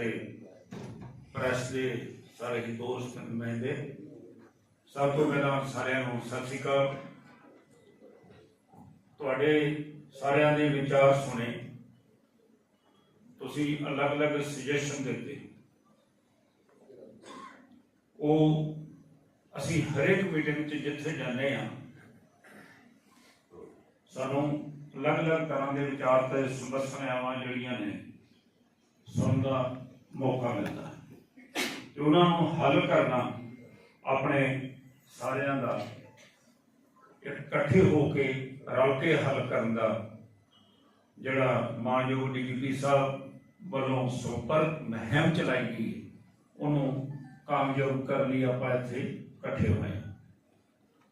ਅਤੇ ਪ੍ਰੈਸ ਦੇ ਸਾਰੇ ਹੀ ਦੋਸਤ ਨੁਮਾਇੰਦੇ, ਸਭ ਤੋਂ ਪਹਿਲਾਂ ਸਾਰਿਆਂ ਨੂੰ ਸਤਿ ਸ਼੍ਰੀ ਅਕਾਲ। ਤੁਹਾਡੇ ਸਾਰਿਆਂ ਦੇ ਵਿਚਾਰ ਸੁਣੇ। ਤੁਸੀਂ ਅਲੱਗ-ਅਲੱਗ ਸੁਜੈਸ਼ਨ ਦਿੱਤੇ। ਉਹ ਅਸੀਂ ਹਰੇਕ ਮੀਟਿੰਗ 'ਚ ਜਿੱਥੇ ਜਾਂਦੇ ਹਾਂ, ਸਾਨੂੰ ਅਲੱਗ-ਅਲੱਗ ਤਰ੍ਹਾਂ ਦੇ ਵਿਚਾਰ ਤੇ ਸਮੱਸਿਆਵਾਂ ਜਿਹੜੀਆਂ ਨੇ ਸੁਣਦਾ ਮੌਕਾ ਮਿਲਦਾ ਹੈ। ਤੇ ਉਹਨਾਂ ਨੂੰ ਹੱਲ ਕਰਨਾ ਆਪਣੇ ਸਾਰਿਆਂ ਦਾ ਇਕੱਠੇ ਹੋ ਕੇ ਰਲ ਕੇ ਹੱਲ ਕਰਨ ਦਾ ਜਿਹੜਾ ਮਾਨਯੋਗ ਡੀਜੀਪੀ ਸਾਹਿਬ ਵੱਲੋਂ ਸੰਪਰਕ ਮੁਹਿੰਮ ਚਲਾਈ ਗਈ ਉਹਨੂੰ ਕਾਮਯਾਬ ਕਰਨ ਲਈ ਆਪਾਂ ਇੱਥੇ ਇਕੱਠੇ ਹੋਏ।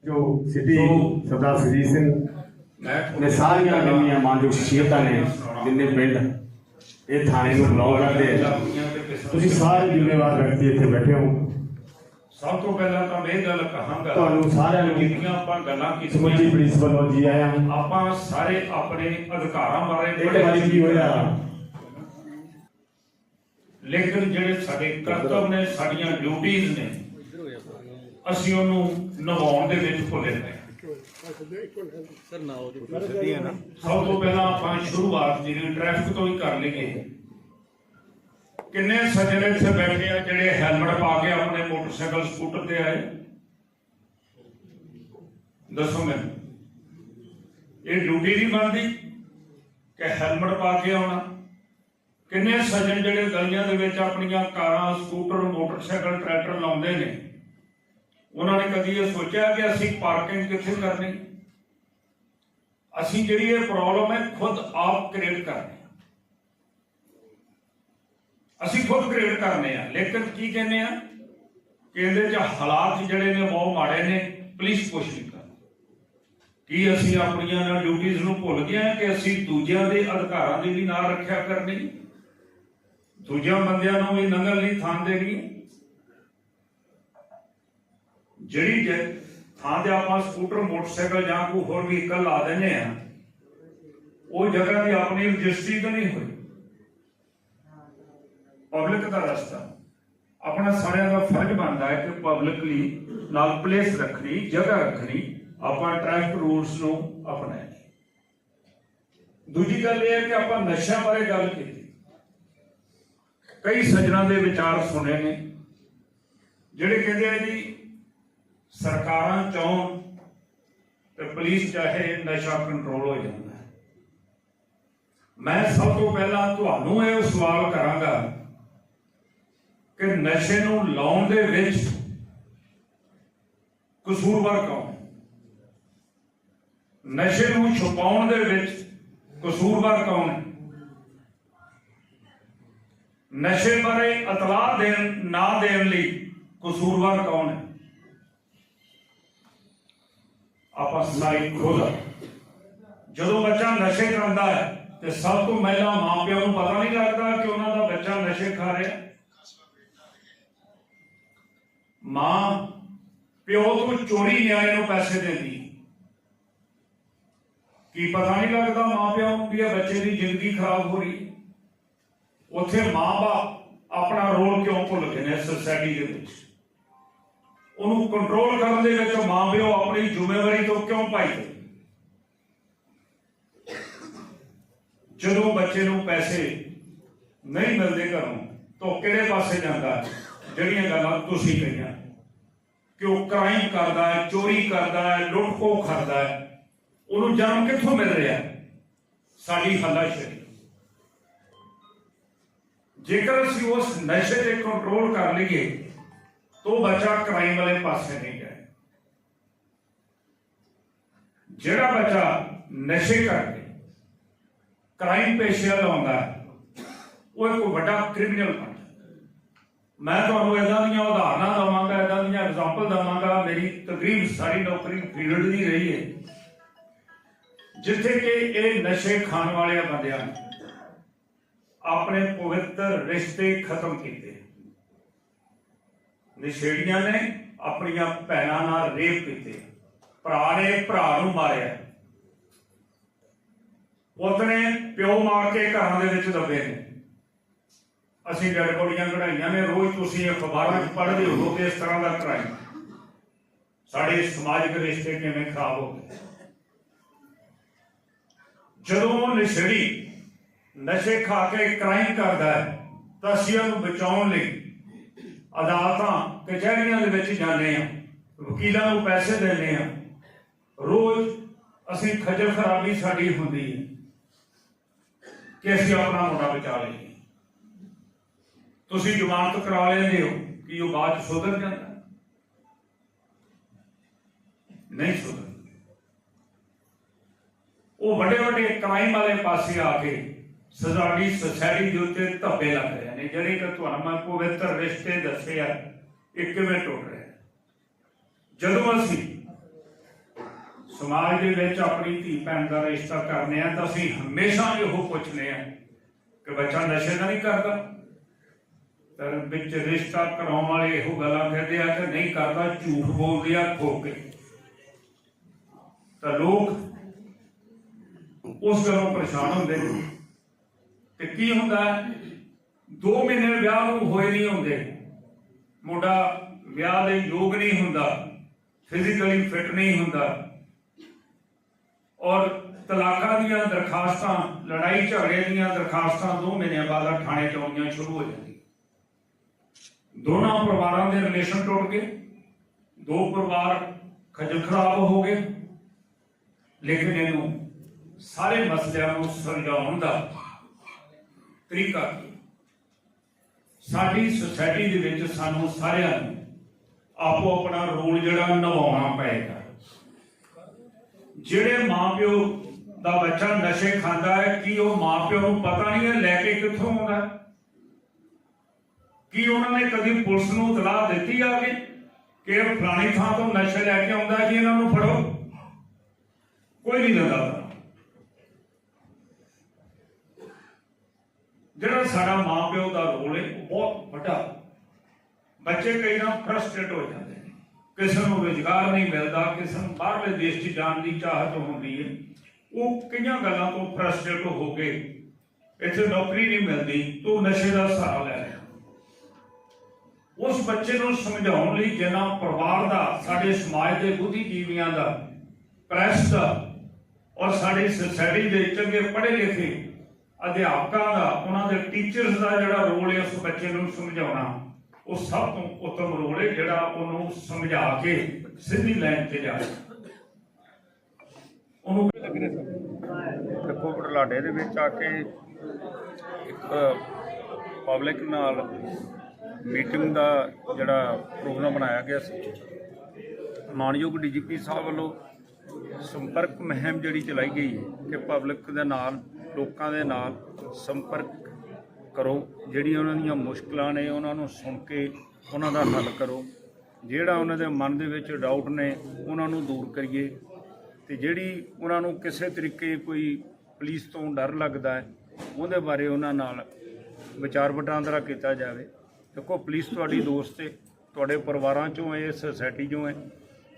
ਜੋ ਸਿਟੀ ਸਰਦਾਰ ਸੁਰਜੀਤ ਸਿੰਘ ਮੈਂ ਨੇ ਸਾਰੀਆਂ ਨਵੀਆਂ ਮਾਨਯੋਗ ਸ਼ਖਸੀਅਤਾਂ ਨੇ ਜਿੰਨੇ ਪਿੰਡ। ਇਹ ਥਾਣੇ ਨੂੰ ਬਲੌਗ ਕਰਦੇ। ਤੁਸੀਂ ਸਾਰੇ ਜ਼ਿੰਮੇਵਾਰ ਵਿਅਕਤੀ ਇੱਥੇ ਬੈਠੇ ਹੋ। ਸਭ ਤੋਂ ਪਹਿਲਾਂ ਤਾਂ ਮੈਂ ਇਹ ਗੱਲ ਕਹਾਂਗਾ ਤੁਹਾਨੂੰ ਸਾਰਿਆਂ ਨੂੰ ਜਿੰਨੀਆਂ ਆਪਾਂ ਗੱਲਾਂ ਸਮੁੱਚੀ ਕੀਤੀਆਂ ਪੁਲਿਸ ਵੱਲੋਂ ਜੀ ਆਇਆਂ ਆਪਾਂ ਸਾਰੇ ਆਪਣੇ ਅਧਿਕਾਰਾਂ ਬਾਰੇ ਇੱਕ ਵਾਰੀ ਕੀ ਹੋਇਆ? ਲੇਕਿਨ ਜਿਹੜੇ ਸਾਡੇ ਕਰਤੱਵ ਨੇ ਸਾਡੀਆਂ ਡਿਊਟੀਆਂ ਨੇ ਅਸੀਂ ਉਹਨੂੰ ਨਿਭਾਉਣ ਦੇ ਵਿੱਚ ਭੁੱਲੇ ਪਏ ਸਰ, ਨਾ ਉਹਦੀ ਸਿੱਧੀ ਹੈ ਨਾ। ਸਭ ਤੋਂ ਪਹਿਲਾਂ ਆਪਾਂ ਸ਼ੁਰੂਆਤ ਜਿਹੜੀ ਟ੍ਰੈਫਿਕ ਤੋਂ ਹੀ ਕਰ ਲਈਏ। ਕਿੰਨੇ ਸੱਜਣ ਇੱਥੇ ਬੈਠੇ ਆ ਜਿਹੜੇ ਹੈਲਮਟ ਪਾ ਕੇ ਆਪਣੇ ਮੋਟਰਸਾਈਕਲ ਸਕੂਟਰ ਤੇ ਆਏ? ਦੱਸੋ ਮੈਨੂੰ। ਇਹ ਡਿਊਟੀ ਨਹੀਂ ਬਣਦੀ ਕਿ ਹੈਲਮਟ ਪਾ ਕੇ ਆਉਣਾ? ਕਿੰਨੇ ਸੱਜਣ ਜਿਹੜੇ ਗਲੀਆਂ ਦੇ ਵਿੱਚ ਆਪਣੀਆਂ ਕਾਰਾਂ ਸਕੂਟਰ ਮੋਟਰਸਾਈਕਲ, ਟਰੈਕਟਰ ਲਾਉਂਦੇ ਨੇ? ਉਹਨਾਂ ਨੇ ਕਦੀ ਇਹ ਸੋਚਿਆ ਕਿ ਅਸੀਂ ਪਾਰਕਿੰਗ ਕਿੱਥੇ ਕਰਨੀ? ਅਸੀਂ ਜਿਹੜੀ ਇਹ ਪ੍ਰੋਬਲਮ ਹੈ ਖੁਦ ਆਪ ਕ੍ਰੀਏਟ ਕਰਨੀ ਅਸੀਂ ਖੁਦ ਕ੍ਰੀਏਟ ਕਰਨੇ ਆ। ਲੇਕਿਨ ਕੀ ਕਹਿੰਦੇ ਆ? ਕਿ ਇਹਦੇ ਚ ਹਾਲਾਤ ਜਿਹੜੇ ਨੇ ਬਹੁਤ ਮਾੜੇ ਨੇ। ਪੁਲਿਸ ਕੁਛ ਨਹੀਂ ਕਰਦੀ। ਕੀ ਅਸੀਂ ਆਪਣੀਆਂ ਨਾਲ ਡਿਊਟੀਆਂ ਨੂੰ ਭੁੱਲ ਗਏ ਕਿ ਅਸੀਂ ਦੂਜਿਆਂ ਦੇ ਅਧਿਕਾਰਾਂ ਦੀ ਵੀ ਨਾਲ ਰੱਖਿਆ ਕਰਨੀ? ਦੂਜਿਆਂ ਬੰਦਿਆਂ ਨੂੰ ਵੀ ਨੰਗਲ ਨਹੀਂ ਥਾਂ ਦੇਣੀ? ਜਿਹੜੀ ਜੇ ਥਾਂ ਤੇ ਆਪਾਂ ਸਕੂਟਰ, ਮੋਟਰਸਾਈਕਲ ਜਾਂ ਕੋਈ ਹੋਰ ਵਹੀਕਲ ਲਾ ਦਿੰਦੇ ਆ ਉਹ ਜਗ੍ਹਾ ਦੀ ਆਪਣੀ ਰਜਿਸਟਰੀ ਤਾਂ ਨਹੀਂ ਹੋਈ। ਪਬਲਿਕ ਦਾ ਰਸਤਾ। ਆਪਣਾ ਸਾਰਿਆਂ ਦਾ ਫਰਜ਼ ਬਣਦਾ ਹੈ ਕਿ ਪਬਲਿਕਲੀ ਨਾਲ ਪਲੇਸ ਰੱਖਣੀ, ਜਗ੍ਹਾ ਰੱਖਣੀ, ਆਪਾਂ ਟ੍ਰੈਫਿਕ ਰੂਲਸ ਨੂੰ ਅਪਣਾਈਏ। ਦੂਜੀ ਗੱਲ ਇਹ ਹੈ ਕਿ ਆਪਾਂ ਨਸ਼ਿਆਂ ਬਾਰੇ ਗੱਲ ਕੀਤੀ। ਕਈ ਸੱਜਣਾ ਦੇ ਵਿਚਾਰ ਸੁਣੇ ਨੇ, ਜਿਹੜੇ ਕਹਿੰਦੇ ਆ ਜੀ ਸਰਕਾਰਾਂ ਚਾਹਣ ਤੇ ਪੁਲਿਸ ਚਾਹੇ ਨਸ਼ਾ ਕੰਟਰੋਲ ਹੋ ਜਾਂਦਾ ਮੈਂ ਸਭ ਤੋਂ ਪਹਿਲਾਂ ਤੁਹਾਨੂੰ ਇਹ ਸਵਾਲ ਕਰਾਂਗਾ ਕਿ ਨਸ਼ੇ ਨੂੰ ਲਾਉਣ ਦੇ ਵਿੱਚ ਕਸੂਰਵਾਰ ਕੌਣ? ਨਸ਼ੇ ਨੂੰ ਛੁਪਾਉਣ ਦੇ ਵਿੱਚ ਕਸੂਰਵਾਰ ਕੌਣ ਹੈ? ਨਸ਼ੇ ਬਾਰੇ ਇਤਲਾਹ ਦੇਣ, ਨਾ ਦੇਣ ਲਈ ਕਸੂਰਵਾਰ ਕੌਣ ਹੈ? ਆਪਾਂ ਸਾਰੀ ਖੁਦ। ਜਦੋਂ ਬੱਚਾ ਨਸ਼ੇ ਕਰਦਾ ਹੈ, ਤੇ ਸਭ ਤੋਂ ਪਹਿਲਾਂ ਮਾਪਿਆਂ ਨੂੰ ਪਤਾ ਨਹੀਂ ਲੱਗਦਾ ਕਿ ਉਹਨਾਂ ਦਾ ਬੱਚਾ ਨਸ਼ੇ ਖਾ ਰਿਹਾ ਮਾਂ ਪਿਓ ਤੋਂ ਚੋਰੀ ਨਿਆਣੇ ਨੂੰ ਪੈਸੇ ਦਿੰਦੀ। ਹੈ। ਕੀ ਪਤਾ ਨਹੀਂ ਲੱਗਦਾ ਮਾਪਿਆਂ ਨੂੰ ਵੀ ਇਹ ਬੱਚੇ ਦੀ ਜ਼ਿੰਦਗੀ ਖਰਾਬ ਹੋ ਰਹੀ ਉੱਥੇ ਮਾਂ-ਬਾਪ ਆਪਣਾ ਰੋਲ ਕਿਉਂ ਭੁੱਲ ਗਏ ਨੇ ਸੋਸਾਇਟੀ ਦੇ ਵਿੱਚ? ਉਹਨੂੰ ਕੰਟਰੋਲ ਕਰਨ ਦੇ ਵਿੱਚ ਮਾਂ-ਪਿਓ ਆਪਣੀ ਜ਼ਿੰਮੇਵਾਰੀ ਤੋਂ ਕਿਉਂ ਭਾਈ? ਜਦੋਂ ਬੱਚੇ ਨੂੰ ਪੈਸੇ ਨਹੀਂ ਮਿਲਦੇ ਘਰੋਂ, ਤਾਂ ਕਿਹੜੇ ਪਾਸੇ ਜਾਂਦਾ? ਜਿਹੜੀਆਂ ਗੱਲਾਂ ਤੁਸੀਂ ਕਹੀਆਂ। ਕਿ ਉਹ ਕ੍ਰਾਈਮ ਕਰਦਾ ਹੈ, ਚੋਰੀ ਕਰਦਾ ਹੈ ਲੁੱਟ-ਖੋ ਕਰਦਾ ਹੈ। ਉਹਨੂੰ ਜਨਮ ਕਿੱਥੋਂ ਮਿਲ ਰਿਹਾ? ਸਾਡੀ ਹੱਲਾਸ਼ੇਰੀ। ਜੇਕਰ ਅਸੀਂ ਉਸ ਨਸ਼ੇ ਤੇ ਕੰਟਰੋਲ ਕਰ ਲਈਏ ਤਾਂ ਬੱਚਾ ਕ੍ਰਾਈਮ ਵਾਲੇ ਪਾਸੇ ਨਹੀਂ ਗਿਆ ਜਿਹੜਾ ਬੱਚਾ ਨਸ਼ੇ ਕਰਕੇ ਕ੍ਰਾਈਮ ਪੇਸ਼ੇ ਵੱਲ ਉਹ ਇੱਕ ਵੱਡਾ ਕ੍ਰਿਮੀਨਲ ਬਣਦਾ ਮੈਂ ਤੁਹਾਨੂੰ ਇਦਾਂ ਦੀਆਂ ਉਦਾਹਰਨਾਂ ਦਵਾਂਗਾ ਇਦਾਂ ਦੀਆਂ ਐਗਜ਼ਾਮਪਲ ਦਵਾਂਗਾ, ਮੇਰੀ ਤਕਰੀਬ ਸਾਰੀ ਨੌਕਰੀ ਫੀਲਡ ਦੀ ਰਹੀ ਹੈ। ਜਿੱਥੇ ਕਿ ਇਹ ਨਸ਼ੇ ਖਾਣ ਵਾਲੇ ਬੰਦਿਆਂ ਨੇ ਆਪਣੇ ਪਵਿੱਤਰ ਰਿਸ਼ਤੇ ਖਤਮ ਕੀਤੇ। ਨਸ਼ੇੜੀਆਂ ਨੇ ਆਪਣੀਆਂ ਭੈਣਾਂ ਨਾਲ ਰੇਪ ਕੀਤੇ। ਭਰਾ ਨੇ ਭਰਾ ਨੂੰ ਮਾਰਿਆ। ਪੁੱਤ ਨੇ ਪਿਓ ਮਾਰ ਕੇ ਘਰਾਂ ਦੇ ਵਿੱਚ ਦੱਬੇ ਨੇ। ਅਸੀਂ ਡੈਡ ਬੋਡੀਆਂ ਕਢਾਈਆਂ ਨੇ, ਰੋਜ਼ ਤੁਸੀਂ ਅਖਬਾਰਾਂ 'ਚ ਪੜ੍ਹਦੇ ਹੋ ਕਿ ਇਸ ਤਰ੍ਹਾਂ ਦਾ ਕ੍ਰਾਈਮ ਸਾਡੇ ਸਮਾਜਿਕ ਰਿਸ਼ਤੇ ਕਿਵੇਂ ਖਰਾਬ ਹੋ ਗਏ? ਜਦੋਂ ਨਸ਼ੇੜੀ ਨਸ਼ੇ ਖਾ ਕੇ ਕ੍ਰਾਈਮ ਕਰਦਾ ਹੈ, ਤਾਂ ਅਸੀਂ ਉਹਨੂੰ ਬਚਾਉਣ ਲਈ ਅਦਾਲਤਾਂ, ਕਚਹਿਰੀਆਂ ਦੇ ਵਿੱਚ ਜਾਂਦੇ ਆ ਵਕੀਲਾਂ ਨੂੰ ਪੈਸੇ ਦਿੰਦੇ ਆ ਰੋਜ਼ ਅਸੀਂ ਖੱਜਲ ਖਰਾਬੀ ਸਾਡੀ ਹੁੰਦੀ ਹੈ ਕਿ ਅਸੀਂ ਆਪਣਾ ਮੁੰਡਾ ਬਚਾ ਲਈਏ। ਤੁਸੀਂ ਜ਼ਮਾਨਤ ਕਰਾ ਲੈਂਦੇ ਹੋ ਕਿ ਉਹ ਬਾਅਦ ਸੁਧਰ ਜਾਂਦਾ। ਨਹੀਂ ਸੁਧਰ ਉਹ ਵੱਡੇ ਵੱਡੇ ਕ੍ਰਾਈਮ ਵਾਲੇ ਪਾਸੇ ਆ ਕੇ ਸਾਡੀ ਸੋਸਾਇਟੀ ਦੇ ਉੱਤੇ ਧੱਬੇ ਲੱਗ ਰਹੇ ਨੇ, ਜਿਹੜੇ ਕਿ ਤੁਹਾਨੂੰ ਮੈਂ ਪਵਿੱਤਰ ਰਿਸ਼ਤੇ ਦੱਸੇ ਆ ਇਹ ਕਿਵੇਂ ਟੁੱਟ ਰਹੇ। ਜਦੋਂ ਅਸੀਂ ਸਮਾਜ ਦੇ ਵਿੱਚ ਆਪਣੀ ਧੀ ਭੈਣ ਦਾ ਰਿਸ਼ਤਾ ਕਰਨੇ ਆ, ਤਾਂ ਅਸੀਂ ਹਮੇਸ਼ਾ ਇਹੋ ਪੁੱਛਨੇ ਆ ਕਿ ਬੱਚਾ ਨਸ਼ੇ ਤਾਂ ਨਹੀਂ ਕਰਦਾ? ਤਾਂ ਵਿੱਚ ਰਿਸ਼ਤਾ ਕਰਾਉਣ ਵਾਲੇ ਇਹੋ ਗੱਲਾਂ ਕਹਿੰਦੇ ਆ ਕਿ ਨਹੀਂ ਕਰਦਾ, ਝੂਠ ਬੋਲਦੇ ਆ ਠੋਕ ਕੇ। ਤਾਂ ਲੋਕ ਉਸ ਗੱਲੋਂ ਪਰੇਸ਼ਾਨ ਹੁੰਦੇ ਨੇ। ਤੇ ਕੀ ਹੁੰਦਾ? 2 ਮਹੀਨੇ ਵਿਆਹ ਨੂੰ ਹੋਏ ਨਹੀਂ ਹੁੰਦੇ। ਮੁੰਡਾ ਵਿਆਹ ਲਈ ਯੋਗ ਨਹੀਂ ਹੁੰਦਾ ਫਿਜ਼ੀਕਲੀ ਫਿਟ ਨਹੀਂ ਹੁੰਦਾ। ਔਰ ਤਲਾਕਾਂ ਦੀਆਂ ਦਰਖਾਸਤਾਂ, ਲੜਾਈ ਝਗੜੇ ਦੀਆਂ ਦਰਖਾਸਤਾਂ 2 ਮਹੀਨਿਆਂ ਬਾਅਦ ਥਾਣੇ ਚ ਆਉਣੀਆਂ ਸ਼ੁਰੂ ਹੋ ਜਾਂਦੀਆਂ। ਦੋਨਾਂ ਪਰਿਵਾਰਾਂ ਦੇ ਰਿਲੇਸ਼ਨ ਟੁੱਟ ਗਏ। ਦੋ ਪਰਿਵਾਰ ਖਜਲ ਖਰਾਬ ਹੋ ਗਏ। ਲੇਕਿਨ ਇਹਨੂੰ ਸਾਰੇ ਮਸਲਿਆਂ ਨੂੰ ਸੁਲਝਾਉਣ ਦਾ ਤਰੀਕਾ ਕੀ? ਸਾਡੀ ਸੁਸਾਇਟੀ ਦੇ ਵਿੱਚ ਸਾਨੂੰ ਸਾਰਿਆਂ ਨੂੰ ਆਪੋ ਆਪਣਾ ਰੋਲ ਜਿਹੜਾ ਨਿਭਾਉਣਾ ਪਏਗਾ। ਜਿਹੜੇ ਮਾਪਿਓ ਦਾ ਬੱਚਾ ਨਸ਼ੇ ਖਾਂਦਾ ਹੈ, ਕੀ ਉਹ ਮਾਪਿਓ ਨੂੰ ਪਤਾ ਨਹੀਂ ਹੈ ਲੈ ਕੇ ਕਿੱਥੋਂ ਆਉਂਦਾ? ਕੀ ਉਹਨਾਂ ਨੇ ਕਦੀ ਪੁਲਿਸ ਨੂੰ ਇਤਲਾਹ ਦਿੱਤੀ ਆ ਕਿ ਕਿ ਫਲਾਣੀ ਥਾਂ ਤੋਂ ਨਸ਼ੇ ਲੈ ਕੇ ਆਉਂਦਾ ਜੀ ਇਹਨਾਂ ਨੂੰ ਫੜੋ? ਕੋਈ ਨਹੀਂ ਲਗਾ ਜਿਹੜਾ ਸਾਡਾ ਮਾਪਿਓ ਦਾ ਰੋਲ ਹੈ, ਉਹ ਬਹੁਤ ਵੱਡਾ। ਬੱਚੇ ਕਈ ਨਾ ਫਰਸਟ੍ਰੇਟ ਹੋ ਜਾਂਦੇ ਨੇ। ਕਿਸੇ ਨੂੰ ਰੁਜ਼ਗਾਰ ਨਹੀਂ ਮਿਲਦਾ, ਕਿਸੇ ਨੂੰ ਬਾਹਰਲੇ ਦੇਸ਼ 'ਚ ਜਾਣ ਦੀ ਚਾਹਤ ਹੁੰਦੀ ਹੈ। ਉਹ ਕਈਆਂ ਗੱਲਾਂ ਤੋਂ ਫਰਸਟ੍ਰੇਟ ਹੋ ਕੇ ਇੱਥੇ ਨੌਕਰੀ ਨਹੀਂ ਮਿਲਦੀ, ਤੂੰ ਨਸ਼ੇ ਦਾ ਸਹਾਰਾ ਲੈ ਰਿਹਾ। ਉਸ ਬੱਚੇ ਨੂੰ ਸਮਝਾਉਣ ਲਈ ਜਿੰਨਾ ਪਰਿਵਾਰ ਦਾ, ਸਾਡੇ ਸਮਾਜ ਦੇ ਬੁੱਧੀਜੀਵੀਆਂ ਦਾ ਪ੍ਰੈਸ ਦਾ, ਔਰ ਸਾਡੀ ਸੋਸਾਇਟੀ ਦੇ ਚੰਗੇ ਪੜ੍ਹੇ ਲਿਖੇ ਅਧਿਆਪਕਾਂ ਦਾ, ਉਹਨਾਂ ਦੇ ਟੀਚਰਸ ਦਾ ਜਿਹੜਾ ਰੋਲ ਹੈ ਉਸ ਬੱਚੇ ਨੂੰ ਸਮਝਾਉਣਾ, ਉਹ ਸਭ ਤੋਂ ਉੱਤਮ ਰੋਲ ਹੈ ਜਿਹੜਾ ਉਹਨੂੰ ਸਮਝਾ ਕੇ ਸਿੱਧੀ ਲਾਈਨ ਤੇ ਜਾਏ ਉਹਨੂੰ ਦੇਖੋ ਬਰਲਾਡੇ ਦੇ ਵਿੱਚ ਆ ਕੇ ਇੱਕ ਪਬਲਿਕ ਨਾਲ ਮੀਟਿੰਗ ਦਾ ਜਿਹੜਾ ਪ੍ਰੋਗਰਾਮ ਬਣਾਇਆ ਗਿਆ ਸੀ। ਮਾਨਯੋਗ ਡੀਜੀਪੀ ਸਾਹਿਬ ਵੱਲੋਂ ਸੰਪਰਕ ਮੁਹਿੰਮ ਜਿਹੜੀ ਚਲਾਈ ਗਈ ਕਿ ਪਬਲਿਕ ਦੇ ਨਾਲ ਲੋਕਾਂ ਦੇ ਨਾਲ ਸੰਪਰਕ ਕਰੋ। ਜਿਹੜੀਆਂ ਉਹਨਾਂ ਦੀਆਂ ਮੁਸ਼ਕਲਾਂ ਨੇ, ਉਹਨਾਂ ਨੂੰ ਸੁਣ ਕੇ ਉਹਨਾਂ ਦਾ ਹੱਲ ਕਰੋ। ਜਿਹੜਾ ਉਹਨਾਂ ਦੇ ਮਨ ਦੇ ਵਿੱਚ ਡਾਊਟ ਨੇ, ਉਹਨਾਂ ਨੂੰ ਦੂਰ ਕਰੀਏ। ਤੇ ਜਿਹੜੀ ਉਹਨਾਂ ਨੂੰ ਕਿਸੇ ਤਰੀਕੇ ਕੋਈ ਪੁਲਿਸ ਤੋਂ ਡਰ ਲੱਗਦਾ ਹੈ, ਉਹਦੇ ਬਾਰੇ ਉਹਨਾਂ ਨਾਲ ਵਿਚਾਰ ਵਟਾਂਦਰਾ ਕੀਤਾ ਜਾਵੇ। ਦੇਖੋ, ਪੁਲਿਸ ਤੁਹਾਡੀ ਦੋਸਤ ਹੈ, ਤੁਹਾਡੇ ਪਰਿਵਾਰਾਂ ਚੋਂ ਹੈ ਸੋਸਾਇਟੀ ਚੋਂ ਹੈ।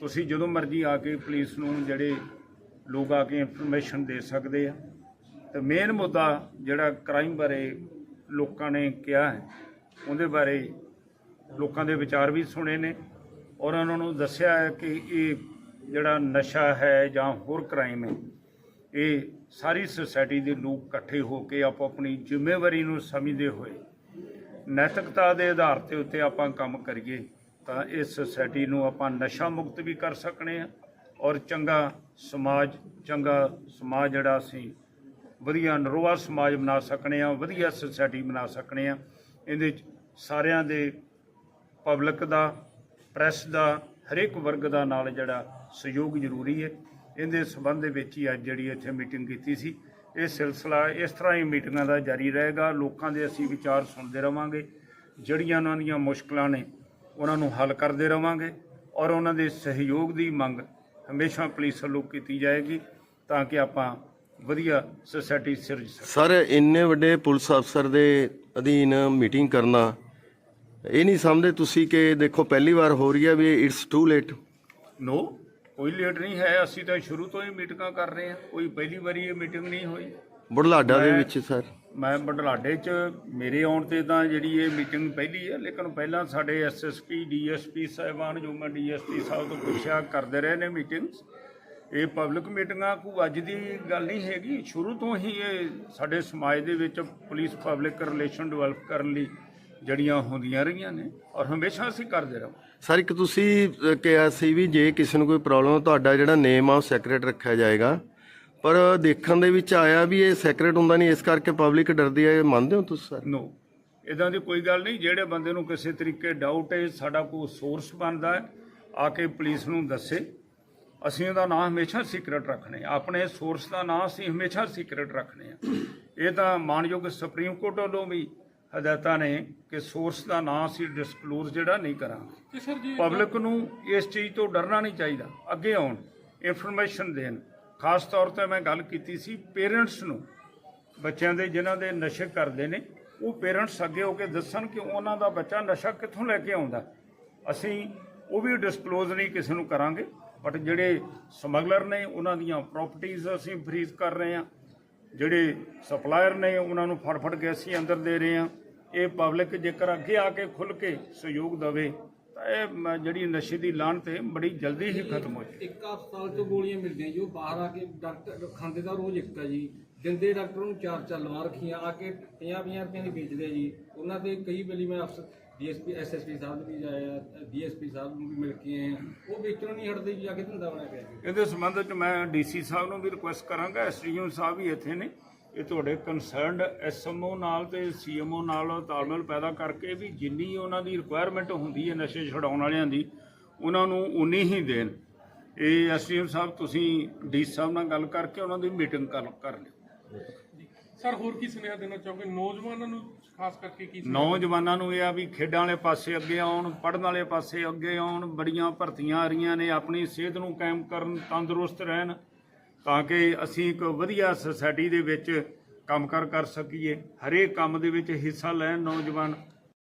ਤੁਸੀਂ ਜਦੋਂ ਮਰਜ਼ੀ ਆ ਕੇ ਪੁਲਿਸ ਨੂੰ ਜਿਹੜੇ ਲੋਕ ਆ ਕੇ ਇਨਫੋਰਮੇਸ਼ਨ ਦੇ ਸਕਦੇ ਆ। ਤੇ ਮੇਨ ਮੁੱਦਾ ਜਿਹੜਾ ਕ੍ਰਾਈਮ ਬਾਰੇ ਲੋਕਾਂ ਨੇ ਕਿਹਾ ਹੈ, ਉਹਦੇ ਬਾਰੇ ਲੋਕਾਂ ਦੇ ਵਿਚਾਰ ਵੀ ਸੁਣੇ ਨੇ ਔਰ ਉਹਨਾਂ ਨੂੰ ਦੱਸਿਆ ਹੈ ਕਿ ਇਹ ਜਿਹੜਾ ਨਸ਼ਾ ਹੈ ਜਾਂ ਹੋਰ ਕ੍ਰਾਈਮ ਹੈ, ਇਹ ਸਾਰੀ ਸੁਸਾਇਟੀ ਦੇ ਲੋਕ ਇਕੱਠੇ ਹੋ ਕੇ ਆਪੋ ਆਪਣੀ ਜ਼ਿੰਮੇਵਾਰੀ ਨੂੰ ਸਮਝਦੇ ਹੋਏ ਨੈਤਿਕਤਾ ਦੇ ਆਧਾਰ ਤੇ ਉੱਤੇ ਆਪਾਂ ਕੰਮ ਕਰੀਏ ਤਾਂ ਇਸ ਸੁਸਾਇਟੀ ਨੂੰ ਆਪਾਂ ਨਸ਼ਾ ਮੁਕਤ ਵੀ ਕਰ ਸਕਣੇ ਆ ਔਰ ਚੰਗਾ ਸਮਾਜ ਚੰਗਾ ਸਮਾਜ ਜਿਹੜਾ ਅਸੀਂ ਵਧੀਆ ਨਰੋਆ ਸਮਾਜ ਬਣਾ ਸਕਣੇ ਆ, ਵਧੀਆ ਸੋਸਾਇਟੀ ਬਣਾ ਸਕਣੇ ਆ। ਇਹਦੇ 'ਚ ਸਾਰਿਆਂ ਦੇ ਪਬਲਿਕ ਦਾ ਪ੍ਰੈਸ ਦਾ, ਹਰੇਕ ਵਰਗ ਦਾ ਨਾਲ ਜਿਹੜਾ ਸਹਿਯੋਗ ਜ਼ਰੂਰੀ ਹੈ ਇਹਦੇ ਸਬੰਧ ਦੇ ਵਿੱਚ ਹੀ ਅੱਜ ਜਿਹੜੀ ਇੱਥੇ ਮੀਟਿੰਗ ਕੀਤੀ ਸੀ। ਇਹ ਸਿਲਸਿਲਾ ਇਸ ਤਰ੍ਹਾਂ ਹੀ ਮੀਟਿੰਗਾਂ ਦਾ ਜਾਰੀ ਰਹੇਗਾ। ਲੋਕਾਂ ਦੇ ਅਸੀਂ ਵਿਚਾਰ ਸੁਣਦੇ ਰਵਾਂਗੇ। ਜਿਹੜੀਆਂ ਉਹਨਾਂ ਦੀਆਂ ਮੁਸ਼ਕਲਾਂ ਨੇ, ਉਹਨਾਂ ਨੂੰ ਹੱਲ ਕਰਦੇ ਰਵਾਂਗੇ। ਔਰ ਉਹਨਾਂ ਦੇ ਸਹਿਯੋਗ ਦੀ ਮੰਗ ਹਮੇਸ਼ਾ ਪੁਲਿਸ ਵੱਲੋਂ ਕੀਤੀ ਜਾਏਗੀ ਤਾਂ ਕਿ ਆਪਾਂ ਵਧੀਆ ਸੋਸਾਇਟੀ ਸਿਰਜ ਸਰ ਇੰਨੇ ਵੱਡੇ ਪੁਲਿਸ ਅਫਸਰ ਦੇ ਅਧੀਨ ਮੀਟਿੰਗ ਕਰਨਾ ਇਹ ਨਹੀਂ ਸਮਝਦੇ ਤੁਸੀਂ ਕਿ ਦੇਖੋ ਪਹਿਲੀ ਵਾਰ ਹੋ ਰਹੀ ਹੈ ਵੀ ਇਟਸ ਟੂ ਲੇਟ ਨੋ ਕੋਈ ਲੇਟ ਨਹੀਂ ਹੈ। ਅਸੀਂ ਤਾਂ ਸ਼ੁਰੂ ਤੋਂ ਹੀ ਮੀਟਿੰਗਾਂ ਕਰ ਰਹੇ ਹਾਂ। ਕੋਈ ਪਹਿਲੀ ਵਾਰੀ ਇਹ ਮੀਟਿੰਗ ਨਹੀਂ ਹੋਈ। ਬੁਢਲਾਡਾ ਦੇ ਵਿੱਚ ਸਰ। ਮੈਂ ਬਡਲਾਡੇ 'ਚ ਮੇਰੇ ਆਉਣ ਤੇ ਤਾਂ ਜਿਹੜੀ ਇਹ ਮੀਟਿੰਗ ਪਹਿਲੀ ਹੈ ਲੇਕਿਨ ਪਹਿਲਾਂ ਸਾਡੇ ਐਸਐਸਪੀ ਡੀਐਸਪੀ ਸਾਹਿਬਾਨ ਜੋ ਮੈਂ ਡੀਐਸਪੀ ਸਾਹਿਬ ਤੋਂ ਪੁੱਛਿਆ ਕਰਦੇ ਰਹੇ ਨੇ ਮੀਟਿੰਗਸ ਇਹ ਪਬਲਿਕ ਮੀਟਿੰਗਾਂ ਕੋਈ ਅੱਜ ਦੀ ਗੱਲ ਨਹੀਂ ਹੈਗੀ। ਸ਼ੁਰੂ ਤੋਂ ਹੀ ਇਹ ਸਾਡੇ ਸਮਾਜ ਦੇ ਵਿੱਚ ਪੁਲਿਸ ਪਬਲਿਕ ਰਿਲੇਸ਼ਨ ਡਿਵੈਲਪ ਕਰਨ ਲਈ ਜੜੀਆਂ ਹੁੰਦੀਆਂ ਰਹੀਆਂ ਨੇ ਔਰ ਹਮੇਸ਼ਾ ਅਸੀਂ ਕਰਦੇ ਰਹਾਂ ਸਰ ਇੱਕ ਤੁਸੀਂ ਕਿਹਾ ਸੀ ਵੀ ਜੇ ਕਿਸੇ ਨੂੰ ਕੋਈ ਪ੍ਰੋਬਲਮ ਤੁਹਾਡਾ ਜਿਹੜਾ ਨੇਮ ਆ ਉਹ ਸੈਕਰੇਟ ਰੱਖਿਆ ਜਾਏਗਾ। ਪਰ ਦੇਖਣ ਦੇ ਵਿੱਚ ਆਇਆ ਵੀ ਇਹ ਸੈਕਰੇਟ ਹੁੰਦਾ ਨਹੀਂ ਇਸ ਕਰਕੇ ਪਬਲਿਕ ਡਰਦੀ ਹੈ। ਇਹ ਮੰਨਦੇ ਹੋ ਤੁਸੀਂ ਸਰ? ਨੋ ਇਦਾਂ ਦੀ ਕੋਈ ਗੱਲ ਨਹੀਂ। ਜਿਹੜੇ ਬੰਦੇ ਨੂੰ ਕਿਸੇ ਤਰੀਕੇ ਡਾਊਟ ਹੈ ਸਾਡਾ ਕੋਈ ਸੋਰਸ ਬਣਦਾ ਹੈ ਆ ਕੇ ਪੁਲਿਸ ਨੂੰ ਦੱਸੇ। ਅਸੀਂ ਉਹਦਾ ਨਾਮ ਹਮੇਸ਼ਾ ਸੀਕ੍ਰੇਟ ਰੱਖਣੇ ਆ। ਆਪਣੇ ਸੋਰਸ ਦਾ ਨਾਮ ਅਸੀਂ ਹਮੇਸ਼ਾ ਸੀਕ੍ਰੇਟ ਰੱਖਣੇ ਆ ਇਹ ਤਾਂ ਮਾਨਯੋਗ ਸੁਪਰੀਮ ਕੋਰਟ ਵੱਲੋਂ ਵੀ ਹਦਾਇਤਾਂ ਨੇ ਕਿ ਸੋਰਸ ਦਾ ਨਾਮ ਅਸੀਂ ਡਿਸਕਲੋਜ਼ ਜਿਹੜਾ ਨਹੀਂ ਕਰਾਂਗੇ। ਪਬਲਿਕ ਨੂੰ ਇਸ ਚੀਜ਼ ਤੋਂ ਡਰਨਾ ਨਹੀਂ ਚਾਹੀਦਾ। ਅੱਗੇ ਆਉਣ ਇਨਫੋਰਮੇਸ਼ਨ ਦੇਣ। ਖਾਸ ਤੌਰ ਤੇ ਮੈਂ ਗੱਲ ਕੀਤੀ ਸੀ ਪੇਰੈਂਟਸ ਨੂੰ। ਬੱਚਿਆਂ ਦੇ ਜਿਨ੍ਹਾਂ ਦੇ ਨਸ਼ੇ ਕਰਦੇ ਨੇ ਉਹ ਪੇਰੈਂਟਸ ਅੱਗੇ ਹੋ ਕੇ ਦੱਸਣ ਕਿ ਉਹਨਾਂ ਦਾ ਬੱਚਾ ਨਸ਼ਾ ਕਿੱਥੋਂ ਲੈ ਕੇ ਆਉਂਦਾ। ਅਸੀਂ ਉਹ ਵੀ ਡਿਸਕਲੋਜ਼ ਨਹੀਂ ਕਿਸੇ ਨੂੰ ਕਰਾਂਗੇ। ਬਟ ਜਿਹੜੇ ਸਮਗਲਰ ਨੇ, ਉਹਨਾਂ ਦੀਆਂ ਪ੍ਰਾਪਰਟੀਆਂ ਅਸੀਂ ਫਰੀਜ਼ ਕਰ ਰਹੇ ਹਾਂ। ਜਿਹੜੇ ਸਪਲਾਇਰ ਨੇ, ਉਹਨਾਂ ਨੂੰ ਫੜ ਫੜ ਕੇ ਅਸੀਂ ਅੰਦਰ ਦੇ ਰਹੇ ਹਾਂ। ਇਹ ਪਬਲਿਕ ਜੇਕਰ ਅੱਗੇ ਆ ਕੇ ਖੁੱਲ ਕੇ ਸਹਿਯੋਗ ਦੇਵੇ, ਤਾਂ ਇਹ ਮ- ਜਿਹੜੀ ਨਸ਼ੇ ਦੀ ਲਾਹਨਤ 'ਤੇ ਬੜੀ ਜਲਦੀ ਹੀ ਖਤਮ ਹੋ ਜਾਏ ਇੱਕ ਹਸਪਤਾਲ ਤੋਂ ਗੋਲੀਆਂ ਮਿਲਦੀਆਂ ਜੀ, ਉਹ ਬਾਹਰ ਆ ਕੇ ਡਾਕਟਰ ਖਾਂਦੇ ਦਾ ਰੋਜ਼ ਇੱਕ ਆ ਜੀ। ਦਿੰਦੇ ਡਾਕਟਰ ਨੂੰ ਚਾਰ ਚਾਰ ਲਵਾ ਰੱਖੀਆਂ, ਆ ਕੇ 50 50 ਰੁਪਏ ਦੀ ਵੇਚਦੇ ਜੀ। ਉਹਨਾਂ 'ਤੇ ਕਈ ਵਾਰੀ ਮੈਂ ਅਫਸਰ ਡੀਐਸਪੀ, ਐਸਐਸਪੀ ਸਾਹਿਬ ਨੂੰ ਵੀ ਜਾਇਆ ਡੀਐਸਪੀ ਸਾਹਿਬ ਨੂੰ ਵੀ ਮਿਲ ਕੇ ਆਏ ਆ। ਉਹ ਵੇਚਣੋਂ ਨਹੀਂ ਹਟਦੇ ਜੀ, ਆ ਕੇ ਧੰਦਾ ਬਣਿਆ ਪਿਆ ਜੀ? ਇਹਦੇ ਸੰਬੰਧ ਵਿੱਚ ਮੈਂ ਡੀਸੀ ਸਾਹਿਬ ਨੂੰ ਵੀ ਰਿਕੁਐਸਟ ਕਰਾਂਗਾ, ਐਸਡੀਓ ਸਾਹਿਬ ਵੀ ਇੱਥੇ ਨੇ। ਇਹ ਤੁਹਾਡੇ ਕੰਸਰਨਡ ਐਸਐਮਓ ਨਾਲ ਤੇ ਸੀਐਮਓ ਨਾਲ ਤਾਲਮੇਲ ਪੈਦਾ ਕਰਕੇ ਵੀ ਜਿੰਨੀ ਉਹਨਾਂ ਦੀ ਰਿਕੁਆਇਰਮੈਂਟ ਹੁੰਦੀ ਹੈ ਨਸ਼ੇ ਛਡਾਉਣ ਵਾਲਿਆਂ ਦੀ, ਉਹਨਾਂ ਨੂੰ ਉਨੀ ਹੀ ਦੇਣ। ਇਹ ਐਸਡੀਓ ਸਾਹਿਬ, ਤੁਸੀਂ ਡੀ ਸਾਹਿਬ ਨਾਲ ਗੱਲ ਕਰਕੇ ਉਹਨਾਂ ਦੀ ਮੀਟਿੰਗ ਕਰ ਕਰ ਲਿਓ। ਸਰ, ਹੋਰ ਕੀ ਸੁਨੇਹਾ ਦੇਣਾ ਚਾਹੋਗੇ? ਨੌਜਵਾਨਾਂ ਨੂੰ, ਖਾਸ ਕਰਕੇ ਕੀ ਨੌਜਵਾਨਾਂ ਨੂੰ ਇਹ ਆ ਵੀ ਖੇਡਾਂ ਵਾਲੇ ਪਾਸੇ ਅੱਗੇ ਆਉਣ, ਪੜ੍ਹਨ ਵਾਲੇ ਪਾਸੇ ਅੱਗੇ ਆਉਣ, ਬੜੀਆਂ ਭਰਤੀਆਂ ਆ ਰਹੀਆਂ ਨੇ, ਆਪਣੀ ਸਿਹਤ ਨੂੰ ਕਾਇਮ ਕਰਨ, ਤੰਦਰੁਸਤ ਰਹਿਣ, ਤਾਂ ਕਿ ਅਸੀਂ ਇੱਕ ਵਧੀਆ ਸੁਸਾਇਟੀ ਦੇ ਵਿੱਚ ਕੰਮਕਾਰ ਕਰ ਸਕੀਏ। ਹਰੇਕ ਕੰਮ ਦੇ ਵਿੱਚ ਹਿੱਸਾ ਲੈਣ ਨੌਜਵਾਨ।